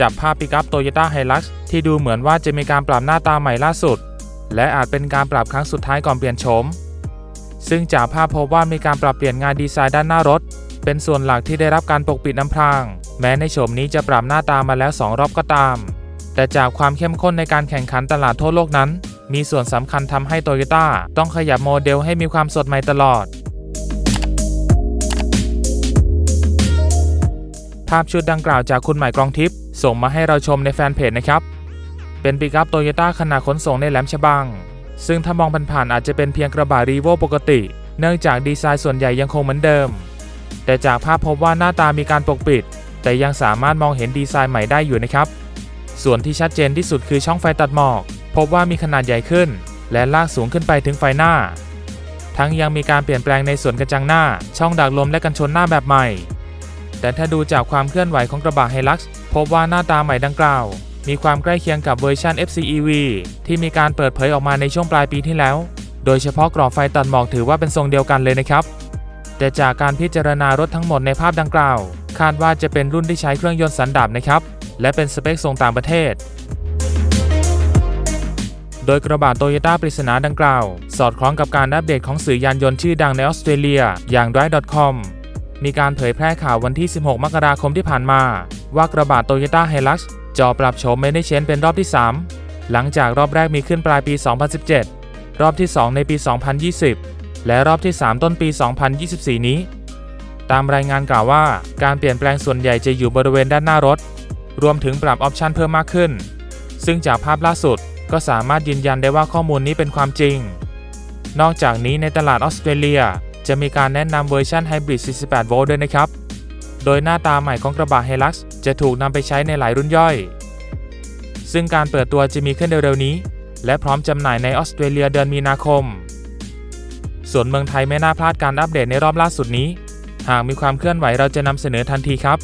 จับภาพปิกัพโตโยต้าไฮลักซ์ที่ดูเหมือนว่าจะมีการปรับหน้าตาใหม่ล่าสุด และอาจเป็นการปรับครั้งสุดท้ายก่อนเปลี่ยนโฉมซึ่งจากภาพพบว่ามีการปรับเปลี่ยนงานดีไซน์ด้านหน้ารถ เป็นส่วนหลักที่ได้รับการปกปิดน้ำพราง แม้ในโฉมนี้จะปรับหน้าตามาแล้ว 2 รอบก็ตาม แต่จากความเข้มข้นในการแข่งขันตลาดทั่วโลกนั้น มีส่วนสำคัญทำให้โตโยต้าต้องขยับโมเดลให้มีความสดใหม่ตลอด ภาพชุดดังกล่าวจากคุณหมายกรองทิพย์ส่งมาให้เราชมในแฟนเพจนะครับ เป็นปิกัพโตโยต้าขนาดขนส่งในแหลมฉบัง ซึ่งถ้ามองผ่านๆอาจจะเป็นเพียงกระบะรีโวปกติ เนื่องจากดีไซน์ส่วนใหญ่ยังคงเหมือนเดิม แต่จากภาพพบว่าหน้าตามีการปกปิด แต่ยังสามารถมองเห็นดีไซน์ใหม่ได้อยู่นะครับ ส่วนที่ชัดเจนที่สุดคือช่องไฟตัดหมอก พบว่ามีขนาดใหญ่ขึ้น และลากสูงขึ้นไปถึงไฟหน้า ทั้งยังมีการเปลี่ยนแปลงในส่วนกระจังหน้า ช่องดักลมและกันชนหน้าแบบใหม่ แต่ถ้าดูจากความเคลื่อนไหวของกระบะไฮลักซ์พบว่าหน้าตาใหม่ดังกล่าว มีความใกล้เคียงกับเวอร์ชัน FCEV ที่มีการเปิดเผยออกมาในช่วงปลายปีที่แล้ว โดยเฉพาะกรอบไฟตัดหมอกถือว่าเป็นทรงเดียวกันเลยนะครับ แต่จากการพิจารณารถทั้งหมดในภาพดังกล่าว คาดว่าจะเป็นรุ่นที่ใช้เครื่องยนต์สันดาปนะครับ และเป็นสเปคส่งต่างประเทศโดยกระบะโตโยต้าปริศนาดังกล่าว สอดคล้องกับการอัปเดตของสื่อยานยนต์ชื่อดังในออสเตรเลีย อย่าง Drive.com มีการเผยแพร่ข่าววันที่ 16 มกราคมที่ผ่านมา ว่ากระบะโตโยต้าไฮลักซ์จอปรับโฉมเมนเชนเป็นรอบที่ 3 หลังจากรอบแรกมีขึ้นปลายปี 2017 รอบที่ 2 ในปี 2020 และรอบที่ 3 ต้นปี 2024 นี้ ตามรายงานกล่าวว่าการเปลี่ยนแปลงส่วนใหญ่จะอยู่บริเวณด้านหน้ารถ รวมถึงปรับออปชันเพิ่มมากขึ้น ซึ่งจากภาพล่าสุดก็สามารถยืนยันได้ว่าข้อมูลนี้เป็นความจริง นอกจากนี้ในตลาดออสเตรเลีย จะมีการแนะนำเวอร์ชันไฮบริด 48 โวลต์ด้วยนะครับ โดยหน้าตาใหม่ของกระบะ Hilux จะถูกนำไปใช้ในหลายรุ่นย่อย ซึ่งการเปิดตัวจะมีขึ้นเร็วๆนี้ และพร้อมจำหน่ายในออสเตรเลียเดือนมีนาคม ส่วนเมืองไทยไม่น่าพลาดการอัปเดตในรอบล่าสุดนี้ หากมีความเคลื่อนไหวเราจะนำเสนอทันทีครับ